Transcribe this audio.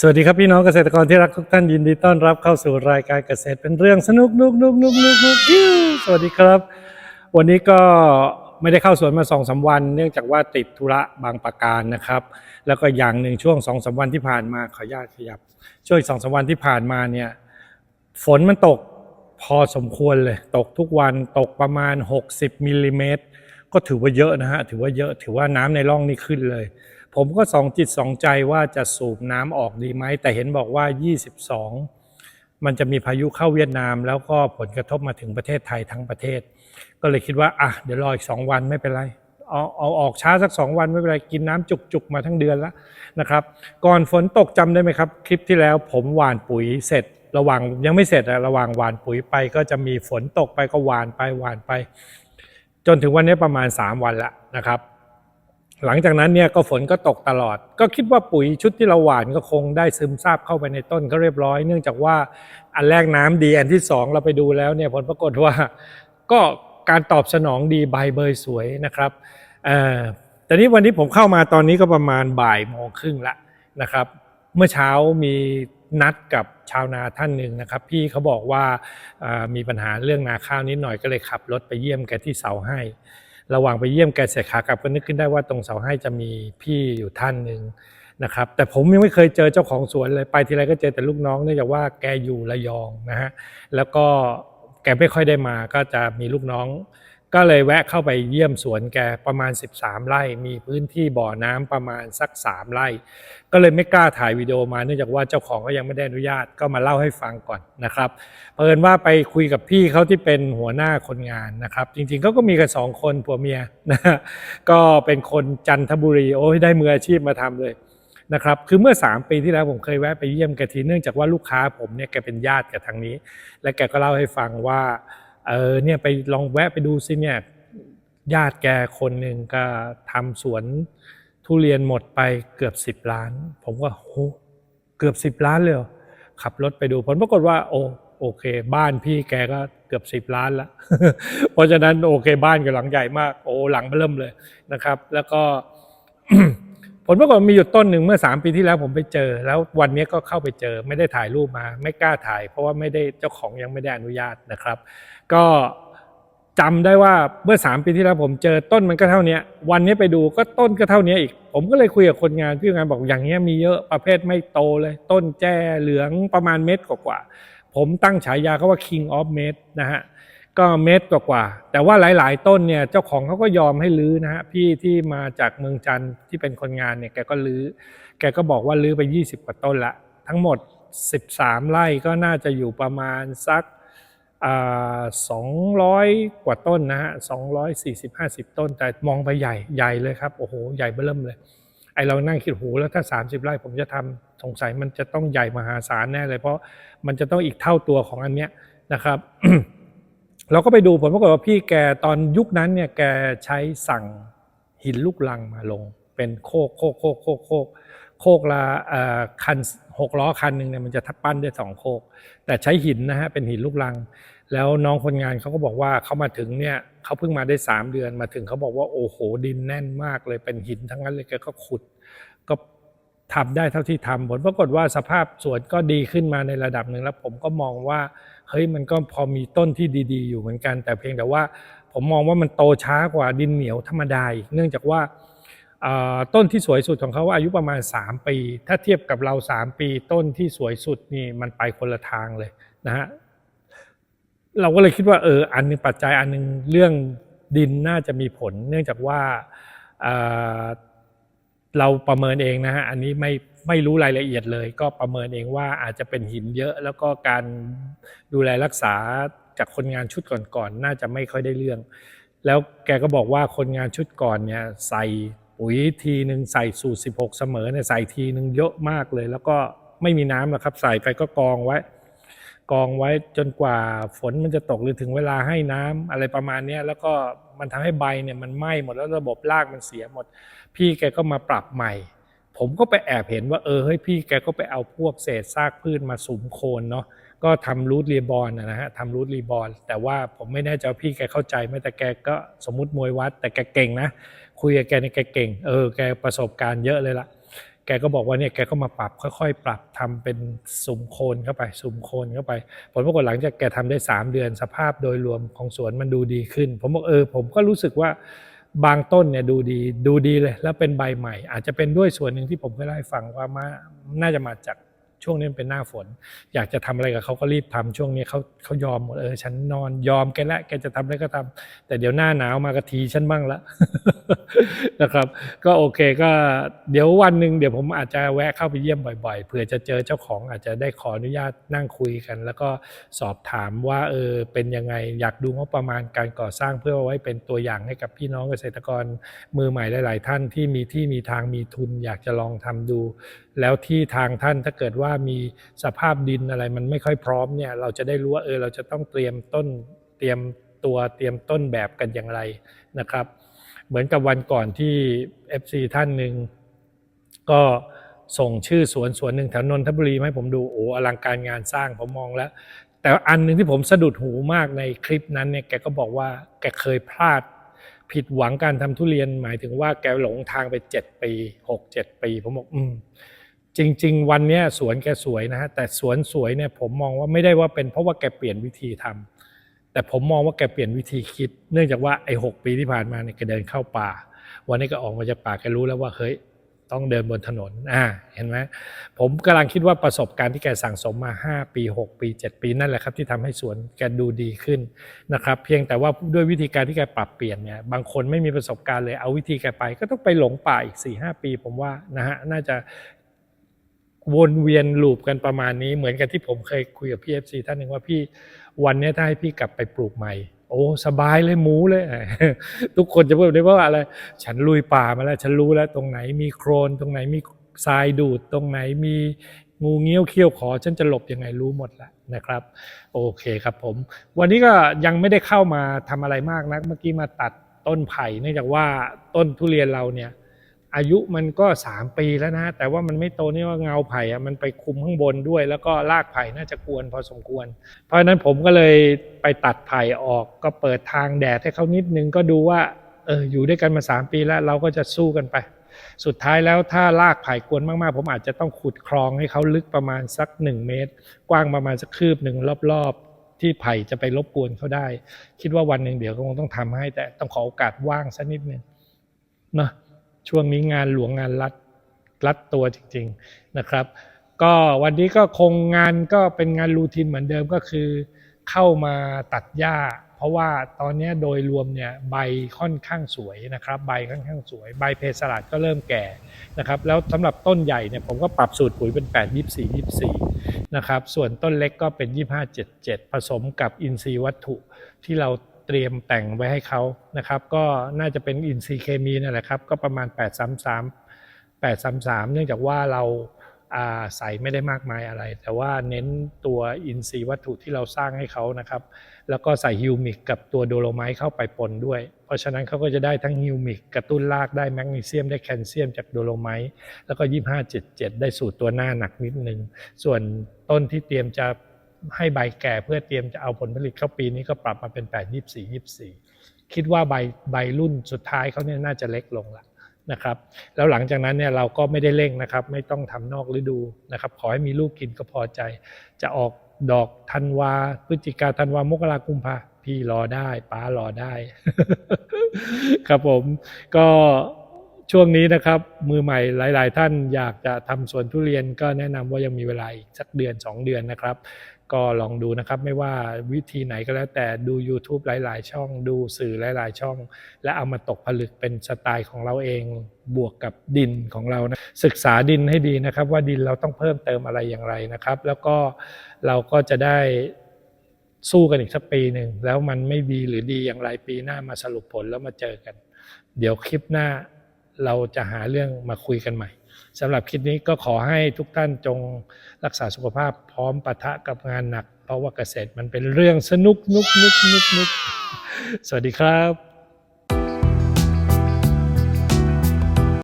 สวัสดีครับพี่น้องเกษตรกรที่รักทุกท่านยินดีต้อนรับเข้าสู่รายการเกษตรเป็นเรื่องสนุกนุกนุกนุกนุกนุกสวัสดีครับ วันนี้ก็ไม่ได้เข้าสวนมาสองสาวัน เนื่องจากว่าติดธุระบางประการนะครับ แล้วก็อย่างหนึ่งช่วงสองสาวันที่ผ่านมาขออนุญาตขยับ ช่วงสองสาวันที่ผ่านมาเนี่ยฝนมันตกพอสมควรเลย ตกทุกวันตกประมาณ 60มิลลิเมตรก็ถือว่าเยอะนะฮะถือว่าเยอะถือว่าน้ำในร่องนี่ขึ้นเลย ผมก็สองจิตสองใจว่าจะสูบน้ำออกดีไหม แต่เห็นบอกว่า 22 มันจะมีพายุเข้าเวียดนาม แล้วก็ผลกระทบมาถึงประเทศไทยทั้งประเทศ ก็เลยคิดว่าอะเดี๋ยวรออีก2วันไม่เป็นไรเอาเอาออกช้าสัก2วันไม่เป็นไรกินน้ำจุกๆมาทั้งเดือนแล้วนะครับ ก่อนฝนตกจำได้ไหมครับ คลิปที่แล้วผมหว่านปุ๋ยเสร็จ ระหว่างยังไม่เสร็จอะระหว่างหว่านปุ๋ยไป ก็จะมีฝนตกไปก็หว่านไปหว่านไป จนถึงวันนี้ประมาณ 3 วันแล้วนะครับ หลังจากนั้นเนี่ยก็ฝนก็ตกตลอด ก็คิดว่าปุ๋ยชุดที่เราหว่านก็คงได้ซึมซาบเข้าไปในต้นก็เรียบร้อย เนื่องจากว่าอันแรกน้ำดีอันที่สองเราไปดูแล้วเนี่ยผลปรากฏว่าก็การตอบสนองดีใบเบยสวยนะครับเออแต่นี้วันนี้ผมเข้ามาตอนนี้ก็ประมาณบ่ายโมงครึ่งละนะครับ เมื่อเช้ามีนัดกับชาวนาท่านหนึ่งนะครับ พี่เขาบอกว่ามีปัญหาเรื่องนาข้าวนิดหน่อยก็เลยขับรถไปเยี่ยมแกที่เสาให้ ระหว่างไปเยี่ยมแกเสร็จขากลับก็นึกขึ้นได้ว่าตรงเสาให้จะมีพี่อยู่ท่านหนึ่งนะครับแต่ผมยังไม่เคยเจอเจ้าของสวนเลยไปทีไรก็เจอแต่ลูกน้องเนื่องจากว่าแกอยู่ระยองนะฮะแล้วก็แกไม่ค่อยได้มาก็จะมีลูกน้อง ก็เลยแวะเข้าไปเยี่ยมสวนแกประมาณ 13 ไร่ มีพื้นที่บ่อน้ำประมาณสัก 3 ไร่ ก็เลยไม่กล้าถ่ายวิดีโอมาเนื่องจากว่าเจ้าของก็ยังไม่ได้อนุญาตก็มาเล่าให้ฟังก่อนนะครับเพิ่นว่าไปคุยกับพี่เขาที่เป็นหัวหน้าคนงานนะครับ จริงๆเขาก็มีกันสองคนผัวเมียนะก็เป็นคนจันทบุรีโอ้ยได้มืออาชีพมาทำเลยนะครับคือเมื่อ 3 ปีที่แล้วผมเคยแวะไปเยี่ยมแกทีเนื่องจากว่าลูกค้าผมเนี่ยแกเป็นญาติกับทางนี้ และแกก็เล่าให้ฟังว่า เออเนี่ยไปลองแวะไปดูซิเนี่ยญาติแกคนหนึ่งก็ทำสวนทุเรียนหมดไปเกือบ10ล้าน ผมก็โหเกือบ10ล้านเลยหรอขับรถไปดูผลปรากฏว่าโอโอเค บ้านพี่แกก็เกือบ10ล้านละเพราะฉะนั้นโอเคบ้านก็หลังใหญ่มาก โอ้หลังเริ่มเลยนะครับ แล้วก็ผลปรากฏมีอยู่ต้นหนึ่งเมื่อ3ปีที่แล้วผมไปเจอ แล้ววันนี้ก็เข้าไปเจอ ไม่ได้ถ่ายรูปมา ไม่กล้าถ่าย เพราะว่าไม่ได้เจ้าของยังไม่ได้อนุญาตนะครับ ก็จำได้ว่าเมื่อ 3 ปีที่แล้วผมเจอต้นมันก็เท่านี้วันนี้ไปดูก็ต้นก็เท่านี้อีก ผมก็เลยคุยกับคนงานพี่งานบอกอย่างเงี้ยมีเยอะประเภทไม่โตเลย ต้นแจ้เหลืองประมาณเม็ดกว่าๆผมตั้งฉายาเขาว่า king of เม็ดนะฮะก็เม็ดกว่าๆแต่ว่าหลาย ๆ ต้นเนี่ยเจ้าของเขาก็ยอมให้ลื้อนะฮะพี่ที่มาจากเมืองจันทร์ที่เป็นคนงานเนี่ยแกก็ลื้อ แกก็บอกว่าลื้อไป 20 กว่าต้นละ ทั้งหมด 13 ไร่ก็น่าจะอยู่ประมาณสัก สองร้อยกว่าต้นนะฮะสองร้อยสี่สิบห้าสิบต้น แต่มองไปใหญ่ใหญ่เลยครับ โอ้โห ใหญ่เบิ่มเลย ไอเรานั่งคิดโหแล้วถ้า 30 ไร่ผมจะทำสงสัยมันจะต้องใหญ่มหาศาลแน่เลย เพราะมันจะต้องอีกเท่าตัวของอันเนี้ยนะครับ เราก็ไปดูผลปรากฏว่าพี่แกตอนยุคนั้นเนี่ยแกใช้สั่งหินลูกลังมาลง เป็นโคกโคกโคกโคกโคกโคกละคัน หกล้อคันหนึ่งเนี่ยมันจะทับปั้นได้สองโคก แต่ใช้หินนะฮะเป็นหินลูกลัง แล้วน้องคนงานเขาก็บอกว่าเขามาถึงเนี่ยเขาเพิ่งมาได้3เดือนมาถึงเขาบอกว่าโอ้โหดินแน่นมากเลยเป็นหินทั้งนั้นเลยแกก็ขุด ก็ทำได้เท่าที่ทำผลปรากฏว่าสภาพสวนก็ดีขึ้นมาในระดับหนึ่งแล้วผมก็มองว่าเฮ้ยมันก็พอมีต้นที่ดีๆ อยู่เหมือนกัน แต่เพียงแต่ว่าผมมองว่ามันโตช้ากว่าดินเหนียวธรรมดาอีกเนื่องจากว่า ต้นที่สวยสุดของเขาอายุประมาณ 3 ปี ถ้าเทียบกับเรา 3 ปี ต้นที่สวยสุดนี่มันไปคนละทางเลยนะฮะเราก็เลยคิดว่าเอออันหนึงปัจจัยอันหนึงเรื่องดินน่าจะมีผล เนื่องจากว่าเเราประเมินเองนะฮะอันนี้ไม่ไม่รู้รายละเอียดเลย ก็ประเมินเองว่าอาจจะเป็นหินเยอะ แล้วก็การดูแลรักษาจากคนงานชุดก่อนๆน่าจะไม่ค่อยได้เรื่อง แล้วแกก็บอกว่าคนงานชุดก่อนเนี่ยใส่ ปุ๋ยทีหนึ่งใส่สูตร 16 เสมอเนี่ยใส่ทีหนึ่งเยอะมากเลย แล้วก็ไม่มีน้ำหรอกครับ ใส่ไปก็กองไว้ กองไว้จนกว่าฝนมันจะตกหรือถึงเวลาให้น้ำอะไรประมาณเนี้ยแล้วก็มันทำให้ใบเนี่ยมันไหม้หมดแล้วระบบรากมันเสียหมด พี่แกก็มาปรับใหม่ ผมก็ไปแอบเห็นว่าเออเฮ้ยพี่แกก็ไปเอาพวกเศษซากพืชมาสุมโคนเนาะก็ทำรูทรีบอลนะฮะทำรูทรีบอลแต่ว่าผมไม่แน่ใจว่าพี่แกเข้าใจไหมแต่แกก็สมมติมวยวัด แต่แกเก่งนะ คุยกับแกในยแกเก่ง เออแกประสบการณ์เยอะเลยละแกก็บอกว่าเนี่ยแกก็มาปรับค่อยๆ ปรับทำเป็นสุ่มโคนเข้าไปสุ่มโคนเข้าไป ผลปรากฏหลังจากแกทำได้ 3 เดือนสภาพโดยรวมของสวนมันดูดีขึ้น ผมบอกเออผมก็รู้สึกว่าบางต้นเนี่ยดูดีดูดีเลย แล้วเป็นใบใหม่ อาจจะเป็นด้วยส่วนหนึ่งที่ผมเคยเล่าให้ฟังว่ามาน่าจะมาจาก ช่วงนี้มันเป็นหน้าฝน อยากจะทำอะไรกับเขาก็รีบทำช่วงนี้เขาเขายอมหมดเออฉันนอนยอมแกละแกจะทำอะไรก็ทำแต่เดี๋ยวหน้าหนาวมากะทีฉันบ้างละนะครับ ก็โอเคก็เดี๋ยววันหนึ่งเดี๋ยวผมอาจจะแวะเข้าไปเยี่ยมบ่อยๆเผื่อจะเจอเจ้าของอาจจะได้ขออนุญาตนั่งคุยกัน แล้วก็สอบถามว่าเออเป็นยังไงอยากดูงบประมาณการก่อสร้างเพื่อไว้เป็นตัวอย่างให้กับพี่น้องเกษตรกรมือใหม่หลาย ๆ ท่านที่มีที่มีทางมีทุน อยากจะลองทำดู แล้วที่ทางท่านถ้าเกิดว่าามีสภาพดินอะไรมันไม่ค่อยพร้อมเนี่ยเราจะได้รู้ว่าเออเราจะต้องเตรียมต้นเตรียมตัวเตรียมต้นแบบกันอย่างไรนะครับ เหมือนกับวันก่อนที่ FC ท่านหนึ่งก็ส่งชื่อสวนสวนหนึ่งแถวนนทบุรีให้ผมดูโอ้อลังการงานสร้างผมมองแล้ว แต่อันหนึ่งที่ผมสะดุดหูมากในคลิปนั้นเนี่ยแกก็บอกว่าแกเคยพลาดผิดหวังการทำทุเรียนหมายถึงว่าแกหลงทางไป 7 ปี 6 7 ปี ผมบอกอืม จริง ๆ วันนี้สวนแกสวยนะฮะแต่สวนสวยเนี่ยผมมองว่าไม่ได้ว่าเป็นเพราะว่าแกเปลี่ยนวิธีทำแต่ผมมองว่าแกเปลี่ยนวิธีคิด เนื่องจากว่าไอ้หปีที่ผ่านมาเนี่ยแกเดินเข้าป่า วันนี้ก็ออกมาจากป่าแกรู้แล้วว่าเฮ้ยต้องเดินบนถนนอ่าเห็นไหมผมกำลังคิดว่าประสบการณ์ที่แกสั่งสมมา 5 ปี 6 ปี 7 ปีนั่นแหละครับที่ทำให้สวนแกดูดีขึ้นนะครับ เพียงแต่ว่าด้วยวิธีการที่แกปรับเปลี่ยนเนี่ยบางคนไม่มีประสบการณ์เลยเอาวิธีแกไป ก็ต้องไปหลงป่าอีก4-5ปี ผมว่านะฮะน่าจะ วนเวียนลูปกันประมาณนี้ เหมือนกับที่ผมเคยคุยกับพี่เอฟซีท่านหนึ่งว่าพี่วันนี้ถ้าให้พี่กลับไปปลูกใหม่ โอ้สบายเลยหมูเลย ทุกคนจะพูดได้ว่าอะไร ฉันลุยป่ามาแล้ว ฉันรู้แล้วตรงไหนมีโครน ตรงไหนมีทรายดูดตรงไหนมีงูเงี้ยวเขี้ยวขอฉันจะหลบยังไงรู้หมดแล้วนะครับ โอเคครับผม วันนี้ก็ยังไม่ได้เข้ามาทำอะไรมากนัก เมื่อกี้มาตัดต้นไผ่เนื่องจากว่าต้นทุเรียนเราเนี่ย อายุมันก็ 3 ปีแล้วนะ แต่ว่ามันไม่โตนี่ว่าเงาไผ่อะมันไปคุมข้างบนด้วย แล้วก็รากไผ่น่าจะกวนพอสมควร เพราะฉะนั้นผมก็เลยไปตัดไผ่ออกก็เปิดทางแดดให้เขานิดนึงก็ดูว่าเอออยู่ด้วยกันมา 3 ปีแล้วเราก็จะสู้กันไป สุดท้ายแล้วถ้ารากไผ่กวนมากๆ ผมอาจจะต้องขุดคลองให้เขาลึกประมาณสัก 1 เมตร กว้างประมาณสักคืบหนึ่งรอบๆ ที่ไผ่จะไปรบกวนเขาได้ คิดว่าวันหนึ่งเดี๋ยวก็คงต้องทำให้แต่ต้องขอโอกาสว่างสักนิดนึงเนาะ ช่วงนี้งานหลวงงานรัดรัดตัวจริง ๆนะครับ ก็วันนี้ก็คงงานก็เป็นงานรูทีนเหมือนเดิมก็คือ เข้ามาตัดหญ้า เพราะว่าตอนนี้โดยรวมเนี่ยใบค่อนข้างสวยนะครับ ใบค่อนข้างสวย ใบเพสลัดก็เริ่มแก่นะครับ แล้วสำหรับต้นใหญ่เนี่ยผมก็ปรับสูตรปุ๋ยเป็น 8 24 24นะครับส่วนต้นเล็กก็เป็น 25 77 ผสมกับอินทรีย์วัตถุที่เรา เตรียมแต่งไว้ให้เขานะครับ ก็น่าจะเป็นอินทรีย์เคมีนั่นแหละครับ ก็ประมาณ 833 833 เนื่องจากว่าเราอ่าใส่ไม่ได้มากมายอะไร แต่ว่าเน้นตัวอินทรีย์วัตถุที่เราสร้างให้เขานะครับ แล้วก็ใส่ฮิวมิกกับตัวโดโลไมต์เข้าไปปนด้วย เพราะฉะนั้นเขาก็จะได้ทั้งฮิวมิกกระตุ้นรากได้แมกนีเซียมได้แคลเซียมจากโดโลไมต์แล้วก็ 2577 ได้สูตรตัวหน้าหนักนิดนึง ส่วนต้นที่เตรียมจะ ให้ใบแก่เพื่อเตรียมจะเอาผลผลิตเข้าปีนี้ก็ปรับมาเป็น 8 24 24 คิดว่าใบใบรุ่นสุดท้ายเขาเนี่ยน่าจะเล็กลงละนะครับ แล้วหลังจากนั้นเนี่ยเราก็ไม่ได้เร่งนะครับ ไม่ต้องทำนอกฤดูนะครับ ขอให้มีลูกกินก็พอใจ จะออกดอกธันวาพฤศจิกาธันวามกรากุมภาพี่รอได้ป้ารอได้ ครับผมก็ช่วงนี้นะครับ มือใหม่หลาย ๆ ท่านอยากจะทำสวนทุเรียนก็แนะนำว่ายังมีเวลาอีกสักเดือน 2 เดือนนะครับ ก็ลองดูนะครับไม่ว่าวิธีไหนก็แล้วแต่ดู YouTube หลาย ๆ ช่อง ดูสื่อหลาย ๆ ช่อง และเอามาตกผลึกเป็นสไตล์ของเราเองบวกกับดินของเรานะศึกษาดินให้ดีนะครับ ว่าดินเราต้องเพิ่มเติมอะไรอย่างไรนะครับ แล้วก็เราก็จะได้สู้กันอีกสักปีหนึ่งแล้วมันไม่ดีหรือดีอย่างไรปีหน้ามาสรุปผลแล้วมาเจอกัน เดี๋ยวคลิปหน้าเราจะหาเรื่องมาคุยกันใหม่ สำหรับคลิปนี้ก็ขอให้ทุกท่านจงรักษาสุขภาพพร้อมปะทะกับงานหนัก เพราะว่าเกษตรมันเป็นเรื่องสนุกนุกนุกนุกนุกสวัสดีครับ